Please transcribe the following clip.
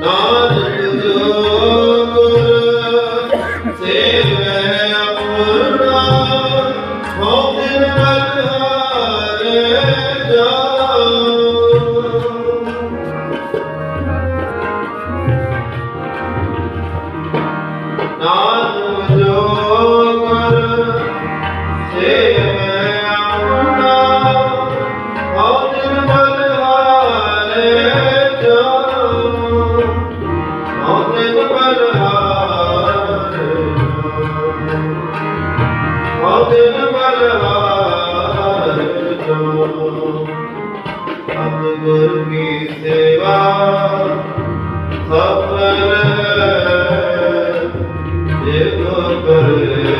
ਨਾਨਕ ਜੋ ਗੁਰ ਸੇਵੈ ਆਪਣਾ ਹੋਂ ਦਿਨ ਬਖਾਰੇ ਜਾ ਸਫਰ ਦੇਵ ਕਰੇ